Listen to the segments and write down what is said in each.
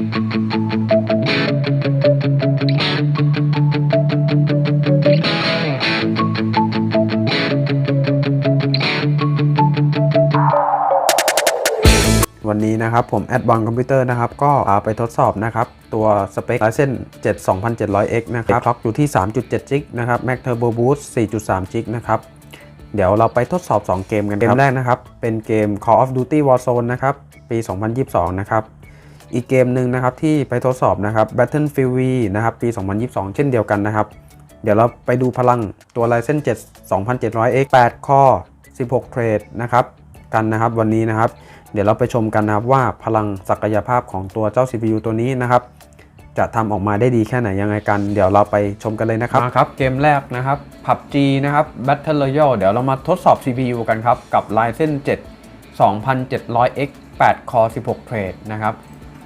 วันนี้นะครับผมแอดบอลคอมพิวเตอร์นะครับก็เอาไปทดสอบนะครับตัวสเปค Ryzen 7 2700X นะครับคล็อกอยู่ที่ 3.7 g นะครับ Max Turbo Boost 4.3 g นะครับเดี๋ยวเราไปทดสอบ 2 เกมกันเกมแรกนะครับ เป็นเกม Call of Duty Warzone นะครับ ปี 2022 นะครับ อีกเกมหนึ่งนะครับที่ไปทดสอบนะครับ Battlefield V นะครับปี 2022 เช่นเดียวกันนะครับ เดี๋ยวเราไปดูพลังตัว Ryzen 7 2700X 8 Core 16 Thread นะครับกันนะครับวันนี้นะครับ เดี๋ยวเราไปชมกันนะครับว่าพลังศักยภาพของตัวเจ้า CPU ตัวนี้นะครับจะทำออกมาได้ดีแค่ไหนยังไงกัน เดี๋ยวเราไปชมกันเลยนะครับมาครับ เกมแรกนะครับ PUBG นะครับ Battle Royale เดี๋ยวเรามาทดสอบ CPU กันครับ กับ Ryzen 7 2700X 8 Core 16 Thread นะครับ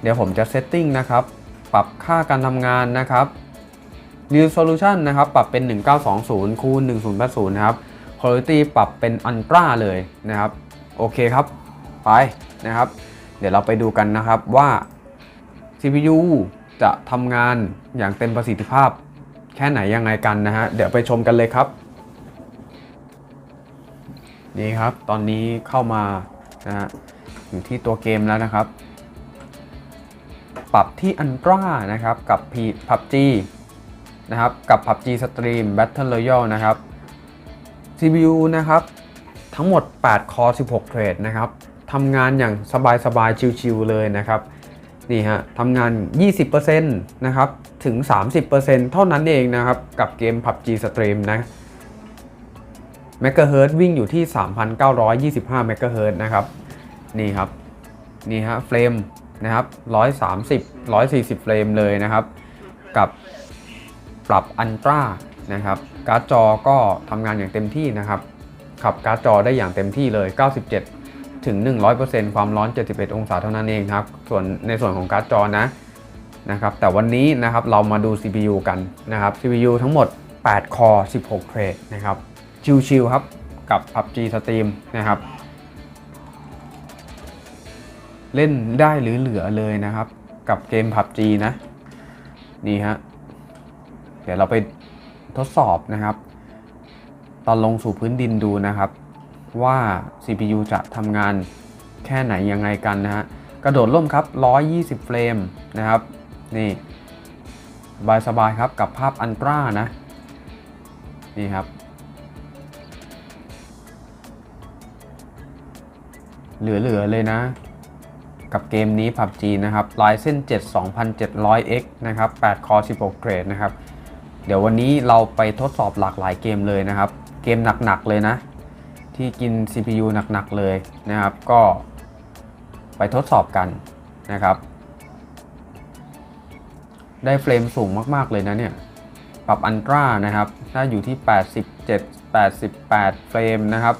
เดี๋ยวผมจะเซตติ้งนะครับ ปรับค่าการทำงานนะครับ Resolution นะครับ ปรับเป็น 1920คูณ1080นะครับ Quality ปรับเป็น Ultra เลยนะครับ โอเคครับ ไปนะครับ เดี๋ยวเราไปดูกันนะครับว่า CPU จะทำงานอย่างเต็มประสิทธิภาพ แค่ไหนยังไงกันนะฮะ เดี๋ยวไปชมกันเลยครับนี่ครับ ตอนนี้เข้ามานะฮะอยู่ที่ตัวเกมแล้วนะครับ ปรับที่ Ultra นะครับกับ PUBG นะครับกับ PUBG Stream Battle Royale นะครับ CPU นะครับทั้งหมด 8 คอร์16 เทรดนะครับทำงานอย่างสบายๆ ชิวๆเลยนะครับนี่ฮะทำงาน 20%นะครับถึง 30%เท่านั้นเองนะครับกับเกม PUBG Stream นะเมกะเฮิร์วิ่งอยู่ที่ 3,925เมกะเฮิร์นะครับนี่ครับนี่ฮะเฟรม นะครับ130 140 เฟรมเลยนะครับ กับปรับอันตรานะครับ การ์ดจอก็ทำงานอย่างเต็มที่นะครับ ขับการ์ดจอได้อย่างเต็มที่เลย 97 ถึง 100%ความร้อน 71 องศาเท่านั้นเองครับ ส่วนในส่วนของการ์ดจอนะนะครับ แต่วันนี้นะครับเรามาดู CPU กันนะครับ CPU ทั้งหมด 8 คอ 16 เทรดนะครับ ชิวๆครับ กับ PUBG Stream นะครับ เล่นได้หรือเหลือเลยนะครับ กับเกม PUBG นะ นี่ฮะ เดี๋ยวเราไปทดสอบนะครับ ตอนลงสู่พื้นดินดูนะครับ ว่า CPU จะทำงานแค่ไหนยังไงกันนะฮะ กระโดดร่มครับ 120 เฟรมนะครับ นี่สบายๆครับกับภาพอันตรานะ นี่ครับ เหลือ ๆ เลยนะ กับเกมนี้ PUBG นะครับ Ryzen 7 2700X นะครับ8 Core 16 เกรดนะครับ เดี๋ยววันนี้เราไปทดสอบหลากหลายเกมเลยนะครับ เกมหนักๆเลยนะ ที่กิน CPU หนักๆเลยนะครับ ก็ไปทดสอบกันนะครับ ได้เฟรมสูงมากๆเลยนะเนี่ย ปรับอันตรานะครับ ถ้าอยู่ที่ 87 88 เฟรมนะครับ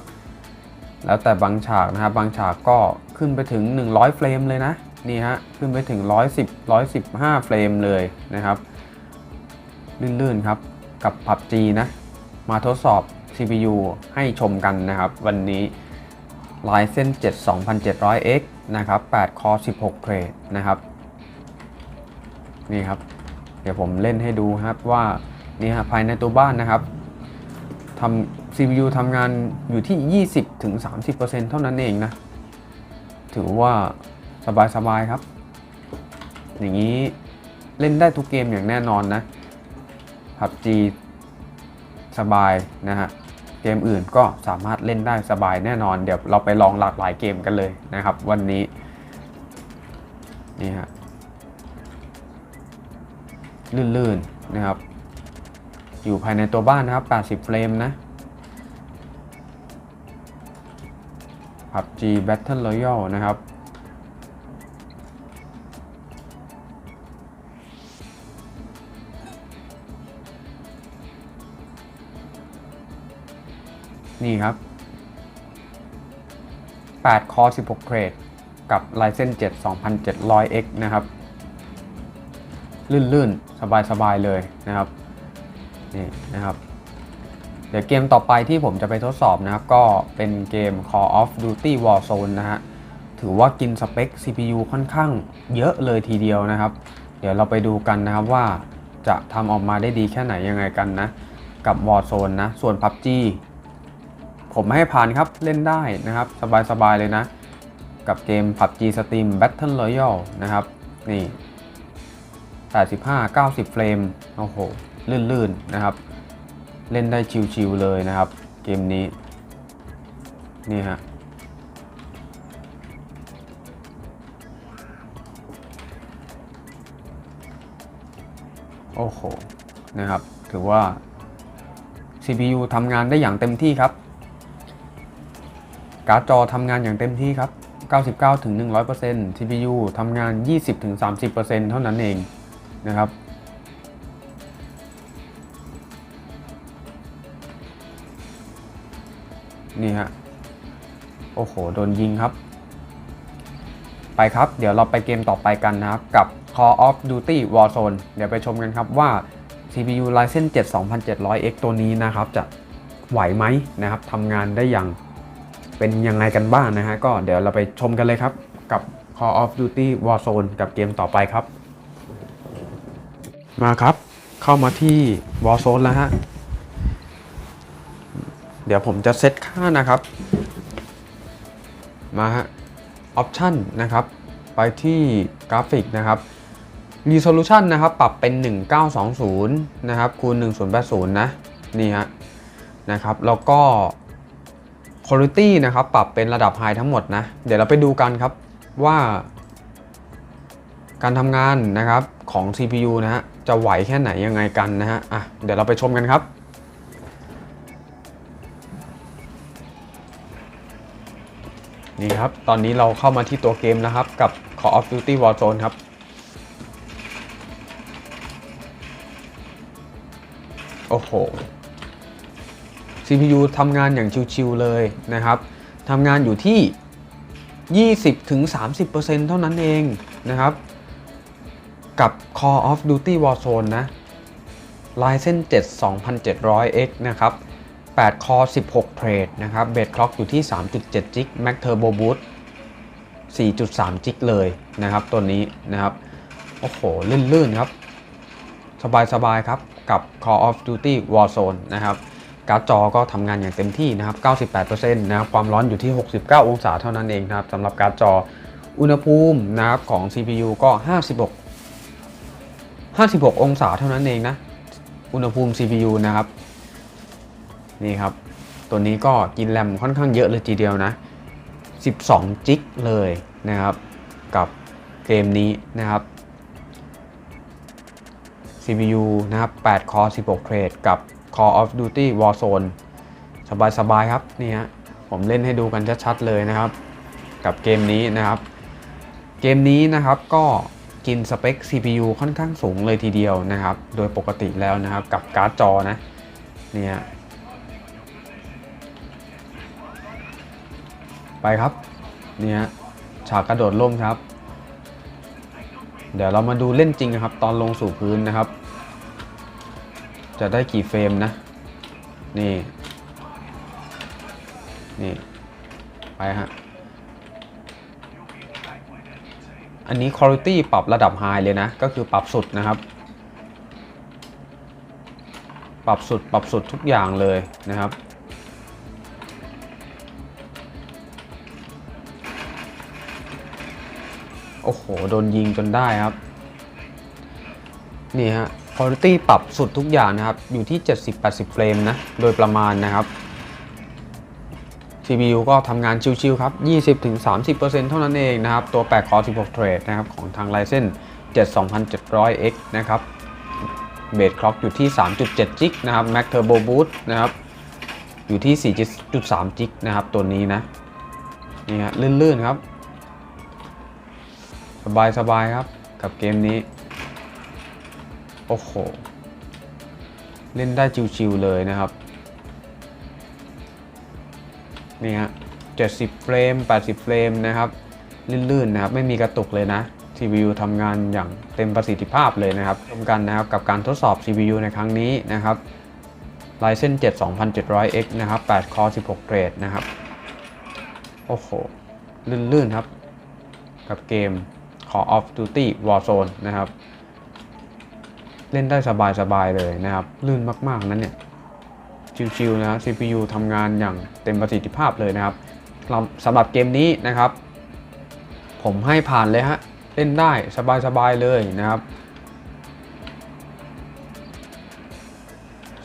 แล้วแต่บางฉากนะครับ บางฉากก็ ขึ้นไปถึง 100 เฟรมเลยนะนี่ฮะขึ้นไปถึง 110 115 เฟรมเลยนะครับลื่นๆครับกับ PUBG นะมาทดสอบ CPU ให้ชมกันนะครับ วันนี้ Ryzen 7 2700X นะครับ8 Core 16เ h r e a d นะครับ นี่ครับ เดี๋ยวผมเล่นให้ดูครับว่า นี่ฮะภายในตัวบ้านนะครับทำ CPU ทำงานอยู่ที่ 20-30%เท่านั้นเองนะ ถือว่าสบายๆครับ อย่างนี้เล่นได้ทุกเกมอย่างแน่นอนนะ PUBG สบายนะฮะ เกมอื่นก็สามารถเล่นได้สบายแน่นอน เดี๋ยวเราไปลองหลากหลายเกมกันเลยนะครับ วันนี้ นี่ฮะ ลื่นๆนะครับ อยู่ภายในตัวบ้านนะครับ 80 เฟรมนะ PUBG Battle Royale นะครับ นี่ครับ8 Core 16 Thread กับ Ryzen 7 2700X นะครับ ลื่นๆ สบาย ๆ เลยนะครับ นี่นะครับ เดี๋ยวเกมต่อไปที่ผมจะไปทดสอบนะครับ ก็เป็นเกม Call of Duty Warzone นะฮะ ถือว่ากินสเปค CPU ค่อนข้างเยอะเลยทีเดียวนะครับ เดี๋ยวเราไปดูกันนะครับว่าจะทำออกมาได้ดีแค่ไหนยังไงกันนะ กับ Warzone นะ ส่วน PUBG ผมไม่ให้ผ่านครับเล่นได้นะครับ สบายๆเลยนะ กับเกม PUBG Steam Battle Royale นะครับ นี่85 90 เฟรม โอ้โห ลื่นๆ นะครับ เล่นได้ชิวๆเลยนะครับ เกมนี้ นี่ฮะโอ้โห นะครับ ถือว่า CPU ทำงานได้อย่างเต็มที่ครับ การ์ดจอทำงานอย่างเต็มที่ครับ 99ถึง100% CPU ทำงาน 20ถึง30%เท่านั้นเองนะครับ นี่ฮะ โอ้โห โดนยิงครับ ไปครับ เดี๋ยวเราไปเกมต่อไปกันนะครับ กับ Call of Duty Warzone เดี๋ยวไปชมกันครับว่า CPU Ryzen 7 2700X ตัวนี้นะครับ จะไหวไหมนะครับทำงานได้อย่างเป็นยังไงกันบ้างนะฮะ ก็เดี๋ยวเราไปชมกันเลยครับ กับ Call of Duty Warzone กับเกมต่อไปครับ มาครับ เข้ามาที่ Warzone แล้วฮะ เดี๋ยวผมจะเซตค่านะครับ มาฮะออปชันนะครับ ไปที่กราฟิกนะครับ Resolution นะครับ ปรับเป็น 1920 นะครับคูณ1080 นะ นี่ฮะนะครับ แล้วก็ Quality นะครับ ปรับเป็นระดับ High ทั้งหมดนะ เดี๋ยวเราไปดูกันครับว่า การทำงานนะครับของ CPU นะฮะ จะไหวแค่ไหนยังไงกันนะฮะ อะ เดี๋ยวเราไปชมกันครับ นี่ครับ ตอนนี้เราเข้ามาที่ตัวเกมนะครับ กับ Call of Duty Warzone ครับ โอ้โห CPU ทำงานอย่างชิวๆเลยนะครับทำงานอยู่ที่ 20-30%เท่านั้นเองนะครับ กับ Call of Duty Warzone นะ Ryzen 7 2700X นะครับ 8 Core 16 Thread นะครับ Base Clock อยู่ที่ 3.7 g Max Turbo Boost 4.3 g เลยนะครับ ตัวนี้นะครับ โอ้โห ลื่น ๆ ครับ สบาย ๆ ครับ กับ Call of Duty Warzone นะครับการ์ดจอก็ทำงานอย่างเต็มที่นะครับ 98%นะครับความร้อนอยู่ที่ 69 องศาเท่านั้นเองนะครับสำหรับการ์ดจออุณหภูมินะครับของ CPU ก็ 56 56 องศาเท่านั้นเองนะ อุณหภูมิ CPU นะครับ นี่ครับ ตัวนี้ก็กินแรมค่อนข้างเยอะเลยทีเดียวนะ 12 จิกเลยนะครับ กับเกมนี้นะครับ CPU นะครับ8 Core 16 Thread กับ Call of Duty Warzone สบายๆครับ นี่ฮะ ผมเล่นให้ดูกันชัดๆเลยนะครับ กับเกมนี้นะครับ เกมนี้นะครับก็กินสเปค CPU ค่อนข้างสูงเลยทีเดียวนะครับ โดยปกติแล้วนะครับ กับการ์ดจอนะ เนี่ย ไปครับเนี่ยฉากกระโดดล่มครับ เดี๋ยวเรามาดูเล่นจริงนะครับ ตอนลงสู่พื้นนะครับ จะได้กี่เฟรมนะ นี่ นี่ ไปฮะ อันนี้ Quality ปรับระดับ High เลยนะ ก็คือปรับสุดนะครับ ปรับสุดปรับสุดทุกอย่างเลยนะครับ โอ้โห โดนยิงจนได้ครับ นี่ฮะ Quality ปรับสุดทุกอย่างนะครับ อยู่ที่ 70-80 เฟรมนะ โดยประมาณนะครับ CPU ก็ทำงานชิวๆครับ 20-30%เท่านั้นเองนะครับ ตัว8 Core 16 Thread นะครับ ของทาง Ryzen 7 2700X นะครับ Base Clock อยู่ที่ 3.7 g นะครับ Max Turbo Boost นะครับ อยู่ที่ 4.3 g นะครับ ตัวนี้นะ นี่ฮะลื่นๆครับ สบายๆครับ กับเกมนี้ โอ้โห เล่นได้ชิวๆเลยนะครับ นี่ฮะ70 เฟรม 80 เฟรมนะครับ ลื่นๆนะครับ ไม่มีกระตุกเลยนะ CPU ทำงานอย่างเต็มประสิทธิภาพเลยนะครับรวมกันนะครับกับการทดสอบ CPU ในครั้งนี้นะครับ Ryzen 7 2700X นะครับ8 Core 16 Thread นะครับ โอ้โห ลื่นๆครับ กับเกม Call of Duty Warzone นะครับ เล่นได้สบายๆเลยนะครับ ลื่นมากๆนั้นเนี่ย ชิวๆนะ CPU ทำงานอย่างเต็มประสิทธิภาพเลยนะครับสำหรับเกมนี้นะครับ ผมให้ผ่านเลยฮะ เล่นได้สบายๆเลยนะครับ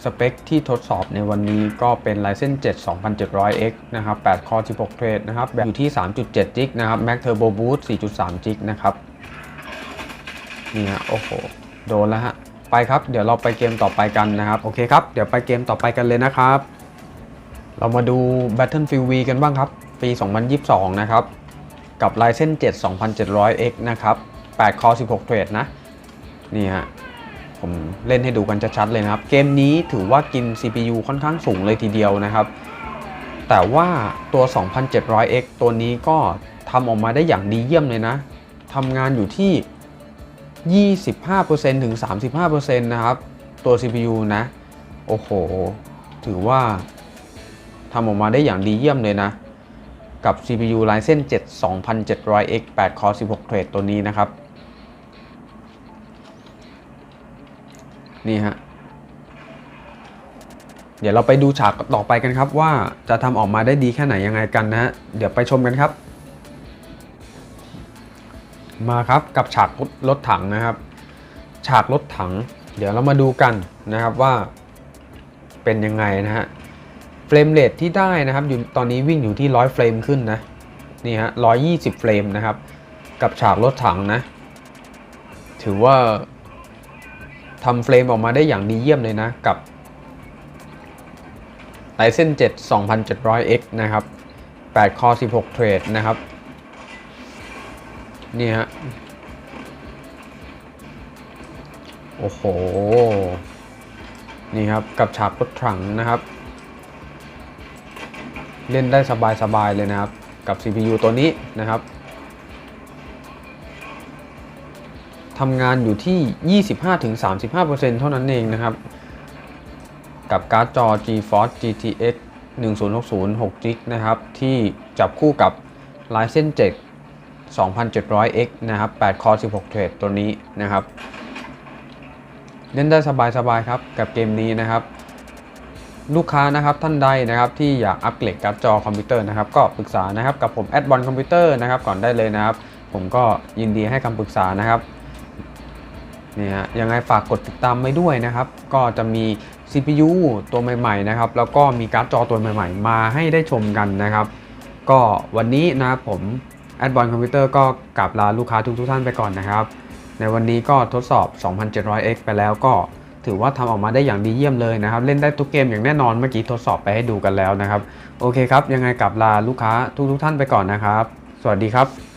สเปคที่ทดสอบในวันนี้ก็เป็น Ryzen 7 2700X นะครับ8 Core 16 Thread นะครับ แบบอยู่ที่ 3.7 g b นะครับ Max Turbo Boost 4.3 g b นะครับ นี่ฮะ โอ้โห โดนแล้วฮะ ไปครับ เดี๋ยวเราไปเกมต่อไปกันนะครับ โอเคครับ เดี๋ยวไปเกมต่อไปกันเลยนะครับ เรามาดู Battlefield V กันบ้างครับ ปี 2022 นะครับ กับ Ryzen 7 2700X นะครับ8 Core 16 Thread นะ นี่ฮะ ผมเล่นให้ดูกันชัดๆเลยนะครับ เกมนี้ถือว่ากิน CPU ค่อนข้างสูงเลยทีเดียวนะครับ แต่ว่าตัว 2700X ตัวนี้ก็ทำออกมาได้อย่างดีเยี่ยมเลยนะทำงานอยู่ที่ 25%ถึง 35%นะครับ ตัว CPU นะ โอ้โห ถือว่าทำออกมาได้อย่างดีเยี่ยมเลยนะ กับ CPU Ryzen 7 2700X 8 Core 16 Thread ตัวนี้นะครับ นี่ฮะเดี๋ยวเราไปดูฉากต่อไปกันครับว่าจะทำออกมาได้ดีแค่ไหนยังไงกันนะฮะเดี๋ยวไปชมกันครับ มาครับกับฉากรถถังนะครับ ฉากรถถัง เดี๋ยวเรามาดูกันนะครับว่าเป็นยังไงนะฮะเฟรมเรทที่ได้นะครับอยู่ตอนนี้วิ่งอยู่ที่100เฟรมขึ้นนะนี่ฮะ120เฟรมนะครับ กับฉากรถถังนะ ถือว่า ทำเฟรมออกมาได้อย่างดีเยี่ยมเลยนะกับ Ryzen 7 2700X นะครับ8 Core 16 Thread นะครับ นี่ฮะ โอ้โห นี่ครับ กับฉากรถถังนะครับ เล่นได้สบายๆเลยนะครับ กับ CPU ตัวนี้นะครับ ทำงานอยู่ที่ 25-35%เท่านั้นเองนะครับ กับการ์ดจอ GeForce GTX 1060 6 g นะครับ ที่จับคู่กับ Ryzen 7 2700X นะครับ8 Core 16 Thread ตัวนี้นะครับ เล่นได้สบายๆครับกับเกมนี้นะครับ ลูกค้านะครับท่านใดนะครับที่อยากอัปเกรดการ์ดจอคอมพิวเตอร์นะครับ ก็ปรึกษานะครับกับผมแอดบอลคอมพิวเตอร์นะครับก่อนได้เลยนะครับ ผมก็ยินดีให้คำปรึกษานะครับ นี่ฮะยังไงฝากกดติดตามไว้ด้วยนะครับ ก็จะมี CPU ตัวใหม่ๆนะครับ แล้วก็มีการ์ดจอตัวใหม่ ๆ มาให้ได้ชมกันนะครับ ก็วันนี้นะครับผมแอดบอลคอมพิวเตอร์ก็กลับลาลูกค้าทุกๆท่านไปก่อนนะครับ ในวันนี้ก็ทดสอบ 2700X ไปแล้วก็ถือว่าทำออกมาได้อย่างดีเยี่ยมเลยนะครับ เล่นได้ทุกเกมอย่างแน่นอนเมื่อกี้ทดสอบไปให้ดูกันแล้วนะครับ โอเคครับ ยังไงกลับลาลูกค้าทุกๆท่านไปก่อนนะครับ สวัสดีครับ